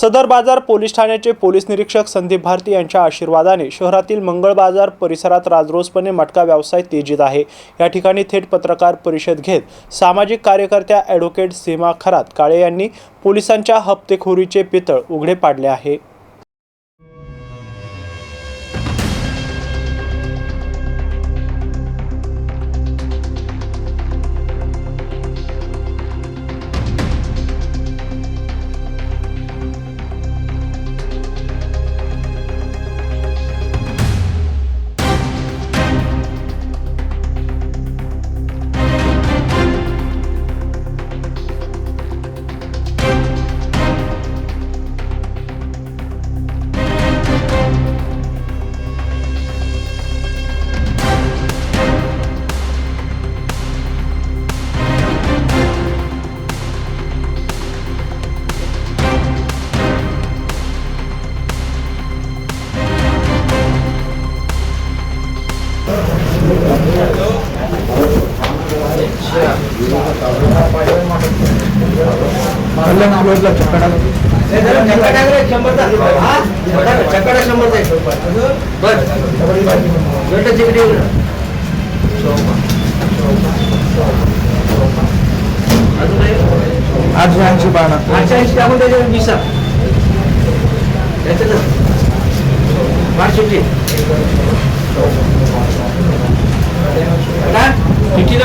Sadar Bazar police ठाण्याचे police निरीक्षक संदीप भारती यांच्या आशीर्वादाने शहरातील मंगळ बाजार परिसरात राजरोसपणे मटका व्यवसाय तेजीत आहे. या ठिकाणी थेट पत्रकार परिषद घेत सामाजिक कार्यकर्त्या ॲडव्होकेट सीमा खरात काळे यांनी पोलिसांच्या हप्तेखोरीचे पितळ उघडे पाडले आहे. चकडा शंभरचा आहे बस बेटा तिकडे अजून आठशे ऐंशी बारा आठशे ऐंशी टाकून त्याच्यावर विसा त्याच्यातच बारशेची कितीला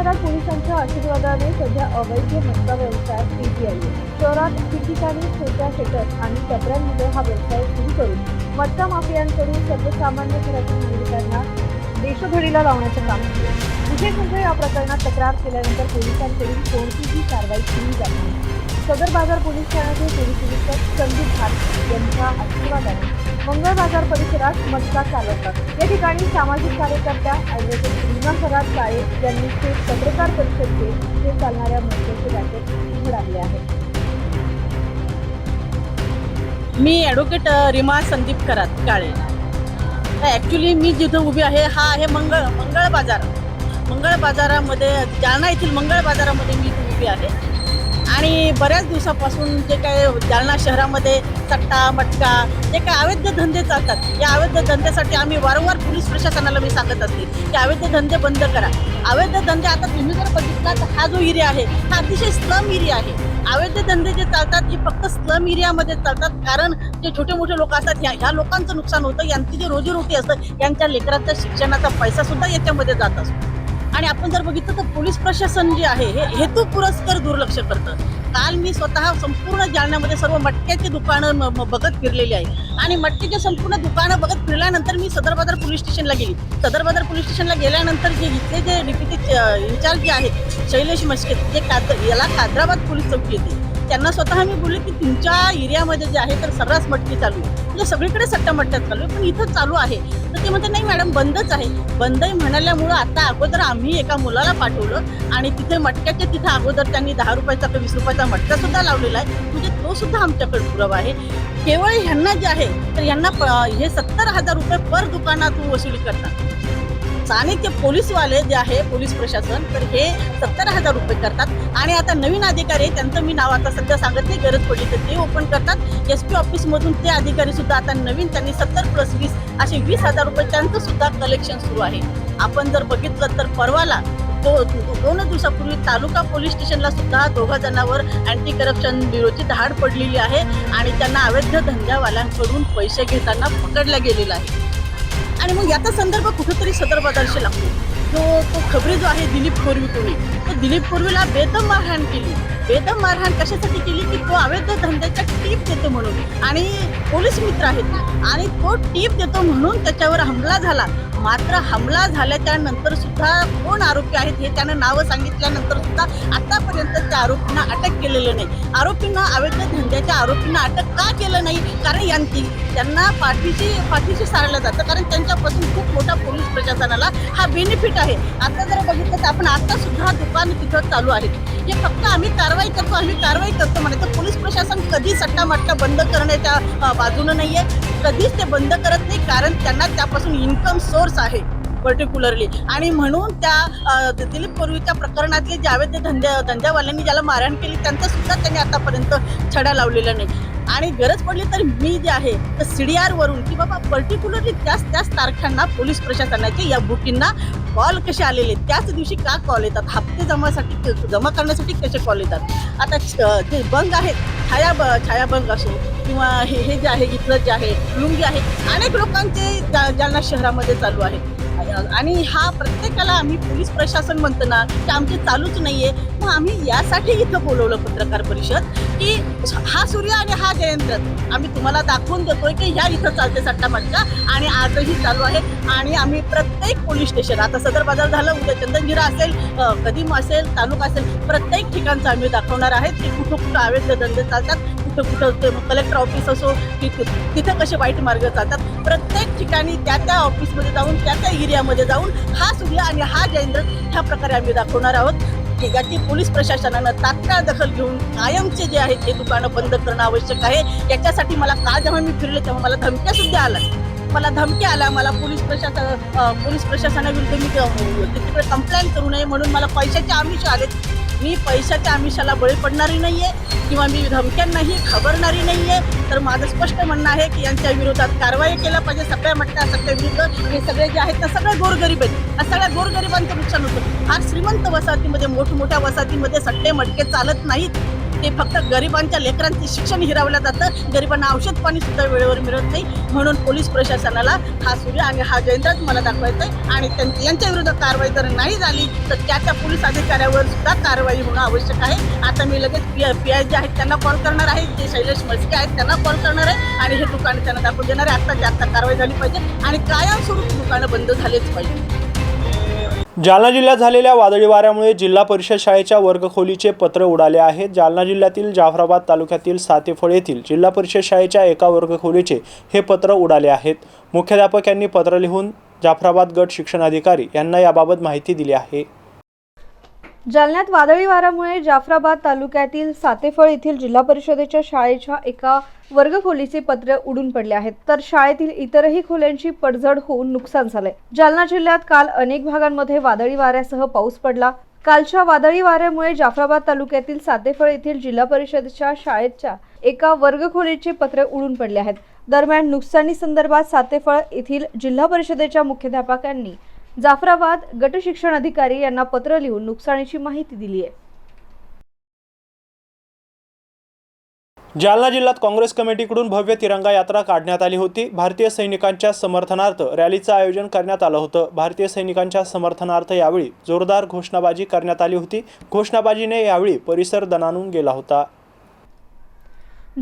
शहरात पोलिसांच्या आशीर्वादाने सध्या अवैध मटका व्यवसाय तेजी आहे. शहरात ठिकठिकाणी छोट्या शेटर आणि टपऱ्यांमध्ये हा व्यवसाय सुरू करून मटका माफियांकडून सर्वसामान्य घरातील नागरिकांना देशभरीला लावण्याचं काम केलं विशेष म्हणजे या प्रकरणात तक्रार केल्यानंतर पोलिसांकडून कोणतीही कारवाई केली जात नाही. सदर बाजार पोलीस ठाण्याचे पोलीस निरीक्षक संदीप भाट यांच्या आशीर्वादाने मंगळ बाजार परिसरात मटका चालवतात. या ठिकाणी सामाजिक कार्यकर्त्या ॲडव्होकेट सीमा खरात काळे यांनी थेट पत्रकार परिषद घेत ते चालणाऱ्या मटक्याचे रॅकेट उघडाले आहे. मी ॲडव्होकेट रिमा संदीप करात काळे. ॲक्च्युली मी जिथं उभी आहे हा आहे मंगळ मंगळ बाजार. मंगळ बाजारामध्ये जालना येथील मंगळ बाजारामध्ये मी इथे उभी आहे. आणि बऱ्याच दिवसापासून जे काय जालना शहरामध्ये सट्टा मटका जे काय अवैध धंदे चालतात या अवैध धंद्यासाठी आम्ही वारंवार पोलीस प्रशासनाला मी सांगत असते की अवैध धंदे बंद करा. अवैध धंदे आता तुम्ही जर बघितला तर हा जो एरिया आहे हा अतिशय स्लम एरिया आहे. अवैध धंदे जे चालतात ते फक्त स्लम एरियामध्ये चालतात कारण जे छोटे मोठे लोक असतात ह्या ह्या लोकांचं नुकसान होतं यांची जी रोजीरोटी असतं यांच्या लेकरांच्या शिक्षणाचा पैसा सुद्धा याच्यामध्ये जात असतो. आणि आपण जर बघितलं तर पोलीस प्रशासन जे आहे हे हेतू पुरस्कर दुर्लक्ष करतं. काल मी स्वतः संपूर्ण जालन्यामध्ये सर्व मटक्याची दुकानं म- बघत फिरलेली आहे. आणि मटक्याचे संपूर्ण दुकानं बघत फिरल्यानंतर मी सदर बाजार पोलीस स्टेशनला गेली. सदर बाजार पोलीस स्टेशनला गेल्यानंतर जे इथले जे डिप्युटी इन्चार्ज जे आहेत शैलेश मस्के जे काद याला कादराबाद पोलीस चौकी येते. त्यांना स्वतः मी बोलले की तुमच्या एरियामध्ये जे आहे तर सर्रास मटकी चालू आहे. म्हणजे सगळीकडे सट्टा मटक्यात चालू आहे पण इथं चालू आहे. तर ते म्हणते नाही मॅडम बंदच आहे. बंद म्हणाल्यामुळं आता अगोदर आम्ही एका मुलाला पाठवलं आणि तिथे मटक्याच्या तिथे अगोदर त्यांनी दहा रुपयाचा वीस रुपयाचा मटका सुद्धा लावलेला आहे. म्हणजे तो सुद्धा आमच्याकडे पुरावा आहे. केवळ ह्यांना जे आहे तर ह्यांना प- हे सत्तर हजार रुपये पर दुकानातून वसुली करतात. स्थानिक जे पोलीसवाले जे आहे पोलीस प्रशासन तर हे सत्तर हजार रुपये करतात. आणि आता नवीन अधिकारी आहे, त्यांचं मी नाव आता सध्या सांगत नाही गरज पडली तर ते ओपन करतात. एस पी ऑफिसमधून ते अधिकारी सुद्धा आता नवीन त्यांनी सत्तर प्लस वीस असे वीस हजार रुपये त्यांचं सुद्धा कलेक्शन सुरू आहे. आपण जर बघितलं तर परवाला दो दोन दिवसापूर्वी तालुका पोलीस स्टेशनला सुद्धा दोघा जणांवर अँटी करप्शन ब्युरोची धाड पडलेली आहे. आणि त्यांना अवैध धंद्यावाल्यांकडून पैसे घेताना पकडला गेलेला आहे. आणि मग याचा संदर्भ कुठेतरी सदर बदलशी लागतो. जो तो खबरी जो आहे दिलीप कोरवी कोणी तो दिलीप कोरवीला बेदम मारहाण केली. बेदम मारहाण कशासाठी केली की तो अवैध धंद्याच्या टीप देतो म्हणून. आणि पोलीस मित्र आहेत. आणि तो टीप देतो म्हणून त्याच्यावर हमला झाला. मात्र हमला झाल्याच्यानंतर सुद्धा कोण आरोपी आहेत हे त्यानं नावं सांगितल्यानंतर सुद्धा आतापर्यंत त्या आरोपींना अटक केलेलं नाही. आरोपींना अवैध धंद्याच्या आरोपींना अटक का केलं नाही? कारण यांची त्यांना पाठीशी पाठीशी सारलं जातं. कारण त्यांच्यापासून खूप मोठा पोलीस प्रशासनाला हा बेनिफिट आहे. आता जर बघितलं तर आपण आता सुद्धा दुकान तिथं चालू आहेत हे फक्त आम्ही कारवाई करतो आम्ही कारवाई करतो तर पोलीस प्रशासन कधी सट्टामट्टा बंद करण्याच्या अ, नाही आहे कधीच ते बंद करत नाही कारण त्यांना त्यापासून इन्कम सोर्स आहे पर्टिक्युलरली आणि म्हणून त्या दिलीप पूर्वीच्या प्रकरणातले ज्यावेळेस ते धंद्या धंद्यावाल्यांनी ज्याला मारहाण केली त्यांचा सुद्धा त्यांनी आतापर्यंत छडा लावलेला नाही. आणि गरज पडली तर मी जे आहे तर सी डी आरवरून की बाबा पर्टिक्युलरली त्याच त्याच तारखांना पोलीस प्रशासनाचे या बुकींना कॉल कसे आलेले? त्याच दिवशी का कॉल येतात? हप्ते जमासाठी जमा करण्यासाठी कसे कॉल येतात? आता जे बंग आहेत छाया ब छायाबंग असो किंवा हे हे जे आहे इथलं जे आहे लुंगी आहे अनेक लोकांचे जा- जालना शहरामध्ये चालू आहे. आणि हा प्रत्येकाला आम्ही पोलीस प्रशासन म्हणतो ना की आमचे चालूच नाहीये. मग आम्ही यासाठी इथं बोलवलं पत्रकार परिषद की हा सूर्य आणि हा जयंत आम्ही तुम्हाला दाखवून देतोय की ह्या इथं चालते सट्टामट्टा आणि आजही चालू आहे. आणि आम्ही प्रत्येक पोलीस स्टेशन आता सदर बाजार झालं उद्या चंदनगिरा असेल कदीम असेल तालुका असेल प्रत्येक ठिकाणचं आम्ही दाखवणार आहेत की कुठं कुठं अवैध धंदे चालतात कुठं कुठं ते कलेक्टर ऑफिस असो की तिथं कसे वाईट मार्ग चालतात प्रत्येक ठिकाणी त्या त्या ऑफिसमध्ये जाऊन त्या त्या एरियामध्ये जाऊन हा सूर्य आणि हा जयेंद्र ह्या प्रकारे आम्ही दाखवणार आहोत. की याची पोलीस प्रशासनानं तात्काळ दखल घेऊन कायमचे जे आहेत ते दुकानं बंद करणं आवश्यक आहे. याच्यासाठी मला काल जेव्हा मी फिरले तेव्हा मला धमक्या सुद्धा आल्या. मला धमक्या आल्या मला पोलीस प्रशासन पोलीस प्रशासनाविरुद्ध मी तिकडे कंप्लेंट करू नये म्हणून मला पैशाचे आमिष आले मी पैशाच्या आमिषाला बळी पडणारी नाहीये किंवा मी धमक्यांनाही घाबरणारी नाहीये तर माझं स्पष्ट म्हणणं आहे की यांच्या विरोधात कारवाई केलं पाहिजे. सगळ्या म्हटल्या सगळ्या विरुद्ध. हे सगळे जे आहेत ना सगळे गोरगरीब आहेत. या सगळ्या गोरगरिबांचं नुकसान होतं. फार श्रीमंत वसाहतीमध्ये मोठमोठ्या वसाहतीमध्ये सट्टे मटके चालत नाहीत. ते फक्त गरिबांच्या लेकरांचे शिक्षण हिरावलं जातं. गरिबांना औषध पाणी सुद्धा वेळेवर मिळत नाही. म्हणून पोलीस प्रशासनाला हा सूर्य आणि हा जयंत्रच मला दाखवायचा आहे आणि त्यां- यांच्या विरुद्ध कारवाई जर नाही झाली तर त्या त्या पोलीस अधिकाऱ्यावर सुद्धा कारवाई होणं आवश्यक आहे. आता मी लगेच पी पी आय जे आहेत त्यांना कॉल करणार आहे. जे शैलेश मस्के आहेत त्यांना कॉल करणार आहे. आणि हे दुकान त्यांना दाखवून देणार आहे. आत्ताची आत्ता कारवाई झाली पाहिजे. आणि कायमस्वरूपी दुकानं बंद झालेच पाहिजे. जालना जिल्ह्यात झालेल्या वादळी वाऱ्यामुळे जिल्हा परिषद शाळेच्या वर्गखोलीचे पत्र उडाले आहेत. जालना जिल्ह्यातील जाफराबाद तालुक्यातील सातेफळ येथील जिल्हा परिषद शाळेच्या एका वर्गखोलीचे हे पत्र उडाले आहेत. मुख्याध्यापक यांनी पत्र लिहून जाफराबाद गट शिक्षणाधिकारी यांना याबाबत माहिती दिली आहे. जालन्यात वादळी वाऱ्यामुळे जाफराबाद तालुक्यातील सातेफळ येथील जिल्हा परिषदेच्या शाळेच्या एका वर्गखोलीचे पत्र उडून पडले आहेत. तर शाळेतील इतरही खोल्यांची पडझड होऊन नुकसान झालंय. जालना जिल्ह्यात काल अनेक भागांमध्ये वादळी वाऱ्यासह पाऊस पडला. कालच्या वादळी वाऱ्यामुळे जाफराबाद तालुक्यातील सातेफळ येथील जिल्हा परिषदेच्या शाळेच्या एका वर्गखोलीचे पत्र उडून पडले आहेत. दरम्यान नुकसानी संदर्भात सातेफळ येथील जिल्हा परिषदेच्या मुख्याध्यापकांनी जाफराबाद गट शिक्षण अधिकारी यांना पत्र लिहून नुकसानीची माहिती दिली आहे. जालना जिल्ह्यात काँग्रेस कमिटीकडून भव्य तिरंगा यात्रा काढण्यात आली होती. भारतीय सैनिकांच्या समर्थनार्थ रॅलीचं आयोजन करण्यात आलं होतं. भारतीय सैनिकांच्या समर्थनार्थ यावेळी जोरदार घोषणाबाजी करण्यात आली होती. घोषणाबाजीने यावेळी परिसर दणानून गेला होता.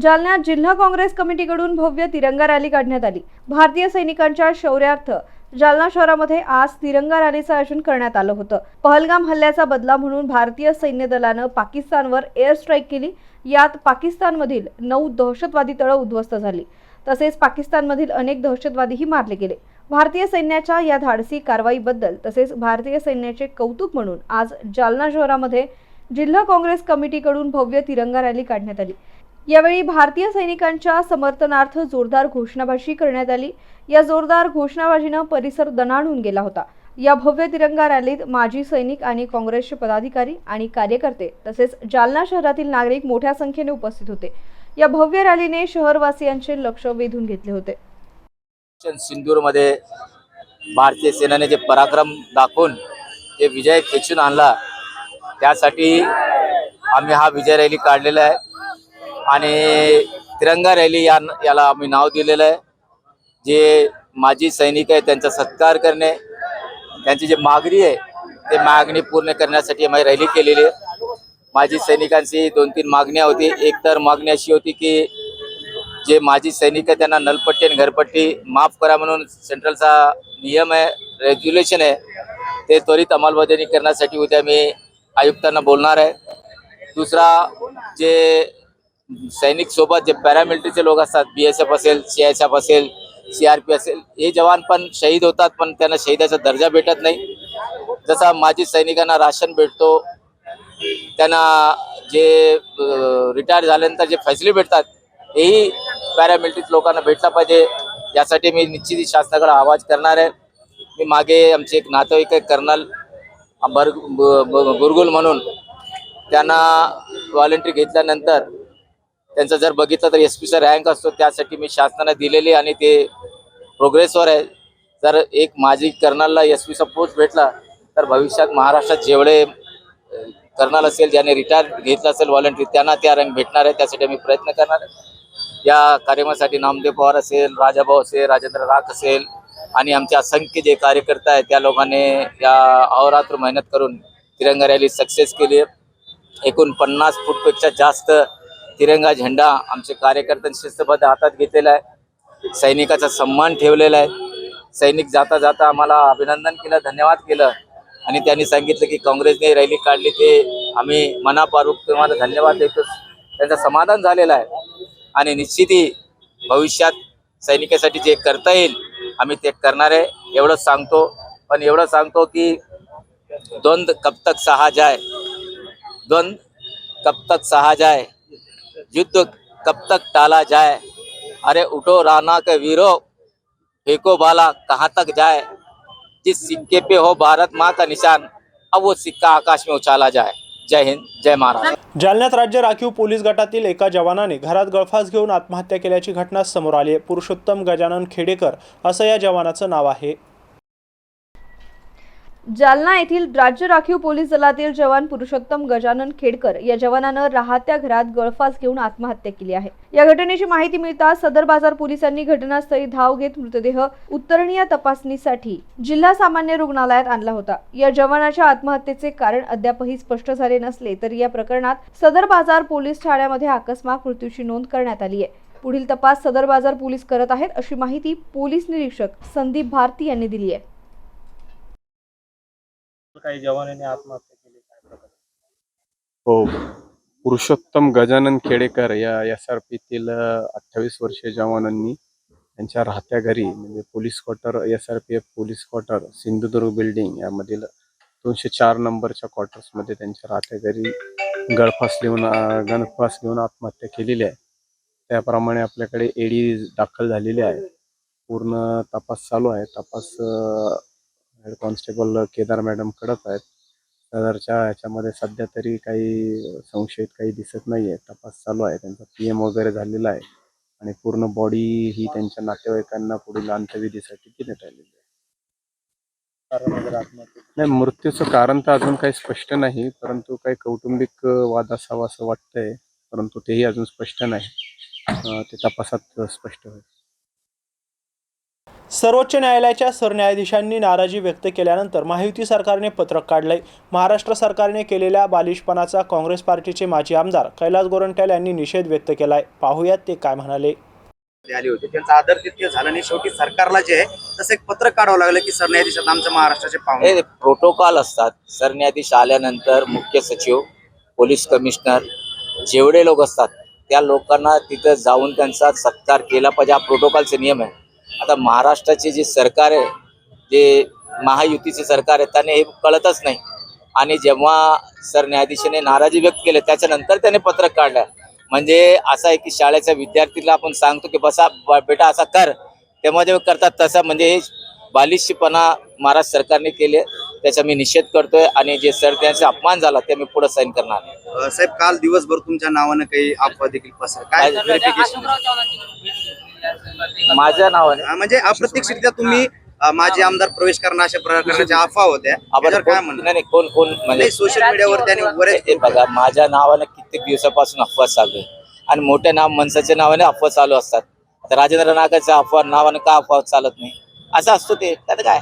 जालन्यात जिल्हा काँग्रेस कमिटीकडून भव्य तिरंगा रॅली काढण्यात आली. भारतीय सैनिकांच्या शौर्यार्थ जालना शहरामध्ये आज तिरंगा रॅलीचं आयोजन करण्यात आलं होतं. पहलगाम हल्ल्याचा बदला म्हणून भारतीय सैन्य दलानं पाकिस्तानवर एअर स्ट्राईक केली. यात पाकिस्तानमधील नऊ दहशतवादी तळं उद्ध्वस्त झाली. तसेच पाकिस्तानमधील अनेक दहशतवादीही मारले गेले. भारतीय सैन्याच्या या धाडसी कारवाईबद्दल तसेच भारतीय सैन्याचे कौतुक म्हणून आज जालना शहरामध्ये जिल्हा काँग्रेस कमिटीकडून भव्य तिरंगा रॅली काढण्यात आली. यावेळी भारतीय सैनिकांच्या समर्थनार्थ जोरदार घोषणाबाजी करण्यात आली. या जोरदार घोषणाबाजीनं परिसर दणाणून गेला होता. या भव्य तिरंगा रॅलीत माजी सैनिक आणि काँग्रेसचे पदाधिकारी आणि कार्यकर्ते तसेच जालना शहरातील नागरिक मोठ्या संख्येने उपस्थित होते. या भव्य रॅलीने शहरवासियांचे लक्ष वेधून घेतले होते. सिंदूरमध्ये भारतीय सेनेने जे पराक्रम दाखवून ते विजय खेचून आणला त्यासाठी आम्ही हा विजय रॅली काढलेला आहे. आणि तिरंगा रॅली या याला आम्ही नाव दिलेलं आहे. जे माजी सैनिक आहे त्यांचा सत्कार करणे त्यांची जी मागणी आहे ते मागणी पूर्ण करण्यासाठी आम्ही रॅली केलेली आहे. माजी सैनिकांची दोन तीन मागण्या होती. एक तर मागणी अशी होती की जे माजी सैनिक आहे त्यांना नलपट्टी आणि घरपट्टी माफ करा म्हणून सेंट्रलचा नियम आहे रेग्युलेशन आहे ते त्वरित अंमलबजावणी करण्यासाठी उद्या मी आयुक्तांना बोलणार आहे. दुसरा जे सैनिक सोबत जे पॅरामिलिटरीचे लोक असतात बी एस एफ असेल सी एस एफ असेल सी आर पी असेल हे जवान पण शहीद होतात पण त्यांना शहीदाचा दर्जा भेटत नाही. जसा माजी सैनिकांना राशन भेटतो त्यांना जे रिटायर झाल्यानंतर जे फॅसिलिटी भेटतात हेही पॅरामिलिटरी लोकांना भेटला पाहिजे. यासाठी मी निश्चित शासनाकडे आवाज करणार आहे. मी मागे आमचे एक नातेवाईक आहे कर्नल बर गुरगुल म्हणून. त्यांना व्हॉलेंटरी घेतल्यानंतर त्यांचं जर बघितलं तर एस पीचा रँक असतो त्यासाठी मी शासनाने दिलेली आणि ते प्रोग्रेसवर आहे. जर एक माजी कर्नलला एस पीचा पोस्ट भेटला तर भविष्यात महाराष्ट्रात जेवढे कर्नल असेल ज्याने रिटायर घेतलं असेल व्हॉलंटरी त्यांना त्या रँक भेटणार आहे. त्यासाठी मी प्रयत्न करणार आहे. या कार्यक्रमासाठी नामदेव पवार असेल राजाभाऊ असेल राजेंद्र राख असेल आणि आमचे असंख्य जे कार्यकर्ता आहेत त्या लोकांनी या अहोरात्र मेहनत करून तिरंगा रॅली सक्सेस केली आहे. एकूण पन्नास फूटपेक्षा जास्त तिरंगा झेंडा आमचे कार्यकर्त्यांनी शिस्तबद्ध हातात घेतलेला आहे. सैनिकाचा सन्मान ठेवलेला आहे. सैनिक जाता जाता आम्हाला अभिनंदन केलं धन्यवाद केलं आणि त्यांनी सांगितलं की काँग्रेसने रॅली काढली ते आम्ही मनापारूक तुम्हाला धन्यवाद देतो. त्यांचं समाधान झालेलं आहे. आणि निश्चितही भविष्यात सैनिकासाठी जे करता येईल आम्ही ते करणार आहे. एवढंच सांगतो. पण एवढं सांगतो की द्वंद कब तक सहा जाय द्वंद कब तक सहा जाय युद्ध कब तक टाला जाए? अरे उठो राना के वीरो फेंको बाला कहाँ तक जाए? जिस सिक्के पे हो भारत माँ का निशान अब वो सिक्का आकाश में उछाला जाए। जय हिंद जय महाराष्ट्र। जालन्यात राज्य राखीव पोलीस गटातील एका जवानाने घरात गळफास घेऊन आत्महत्या केल्याची घटना समोर आली आहे. पुरुषोत्तम गजानन खेडेकर असं या जवानाचं नाव आहे. जालना येथील राज्य राखीव पोलीस दलातील जवान पुरुषोत्तम गजानन खेडकर या जवानानं राहत्या घरात गळफास घेऊन आत्महत्या केली आहे. या घटनेची माहिती मिळताच सदर बाजार पोलिसांनी घटनास्थळी धाव घेत मृतदेह उत्तरणीय तपासणीसाठी जिल्हा सामान्य रुग्णालयात आणला होता. या जवानाच्या आत्महत्येचे कारण अद्यापही स्पष्ट झाले नसले तरी या प्रकरणात सदर बाजार पोलीस ठाण्यामध्ये अकस्मात मृत्यूची नोंद करण्यात आली आहे. पुढील तपास सदर बाजार पोलीस करत आहेत अशी माहिती पोलीस निरीक्षक संदीप भारती यांनी दिली आहे. काही जवानांनी आत्महत्या केली काय प्रकार? हो. पुरुषोत्तम गजानन खेडेकर या एस आर पीतील अठ्ठावीस वर्षीय जवानांनी त्यांच्या राहत्या घरी म्हणजे police quarter S R P F police quarter Sindhudurg building यामधील दोनशे चार नंबरच्या क्वार्टर्समध्ये त्यांच्या राहत्या घरी गळफास लिहून गणफास गळफास घेऊन आत्महत्या केलेली आहे. त्याप्रमाणे आपल्याकडे एडी दाखल झालेली आहे पूर्ण तपास चालू आहे. तपास हेड कॉन्स्टेबल केदार मॅडम करत आहेत. सदरच्या ह्याच्यामध्ये सध्या तरी काही संशयित काही दिसत नाहीये. तपास चालू आहे. त्यांचा पी एम वगैरे झालेला आहे. आणि पूर्ण बॉडी ही त्यांच्या नातेवाईकांना पुढील अंत्यविधीसाठी देण्यात आलेली आहे. नाही मृत्यूचं कारण तर अजून काही स्पष्ट नाही. परंतु काही कौटुंबिक वाद असावा असं वाटतंय. परंतु तेही अजून स्पष्ट नाही. ते तपासात स्पष्ट होईल. सर्वोच्च न्यायालयाच्या सरन्यायाधीशांनी नाराजी व्यक्त केल्यानंतर महायुती सरकारने पत्रक काढलंय. महाराष्ट्र सरकारने केलेल्या बालिशपणाचा काँग्रेस पार्टीचे माजी आमदार कैलास गोरंट्याल यांनी निषेध व्यक्त केलाय. पाहुयात ते काय म्हणाले. आली होती. त्यांचा आदर तितके झाला नाही. शेवटी सरकारला जे आहे तसं एक पत्र काढावं लागलं की सरन्यायाधीशात आमच्या महाराष्ट्राचे पाहुणे. हे प्रोटोकॉल असतात. सरन्यायाधीश आल्यानंतर मुख्य सचिव पोलीस कमिशनर जेवढे लोक असतात त्या लोकांना तिथं जाऊन त्यांचा सत्कार केला पाहिजे. हा प्रोटोकॉलचे नियम आहे. आता महाराष्ट्राचे जे सरकार आहे जे महायुतीचे सरकार आहे त्याने हे कळतच नाही. आणि जेव्हा सरन्यायाधीशाने नाराजी व्यक्त केली त्याच्यानंतर त्याने पत्रक काढलं. म्हणजे असं आहे की शाळेच्या विद्यार्थीला आपण सांगतो की बसा बेटा असा कर. तेव्हा जेव्हा करतात तसं म्हणजे हे बालिशीपणा महाराष्ट्र सरकारने केले. त्याचा मी निषेध करतोय आणि जे सर त्यांचा अपमान झाला ते मी पुढे साईन करणार साहेब काल दिवसभर तुमच्या नावानं काही अफवा देखील पसर काय काय? व्हेरिफिकेशन माझ्या नावाने. म्हणजे अप्रत्यक्षरित्या तुम्ही अं, माजी आमदार प्रवेश करणं अशा प्रकारच्या अफवा होत्या. आपण काय कोण- म्हणणं? नाही नाही, कोण कोण म्हणजे नाही सोशल मीडियावर त्यांनी बरेच हे बघा माझ्या नावानं कित्येक दिवसापासून अफवा चालू आहे. आणि मोठ्या नाव माणसाच्या नावाने अफवा चालू असतात. आता राजेंद्र नागाच्या अफवा नावानं का अफवा चालत नाही? असं असतो ते. त्यात काय?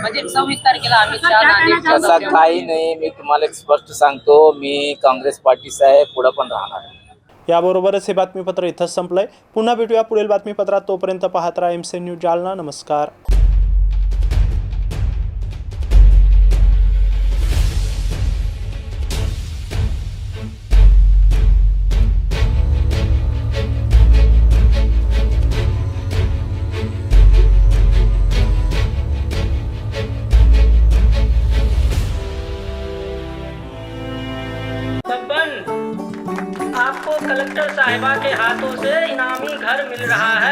म्हणजे सव्वीस तारखेला दौऱ्यावर- काही नाही. मी तुम्हाला एक स्पष्ट सांगतो. मी काँग्रेस पार्टीचा आहे पुढे पण राहणार आहे. याबरोबरच हे बातमीपत्र इथंच संपलं आहे पुन्हा भेटूया पुढील बातमीपत्रात. तोपर्यंत पाहत राहा एम सी न्यूज जालना. नमस्कार.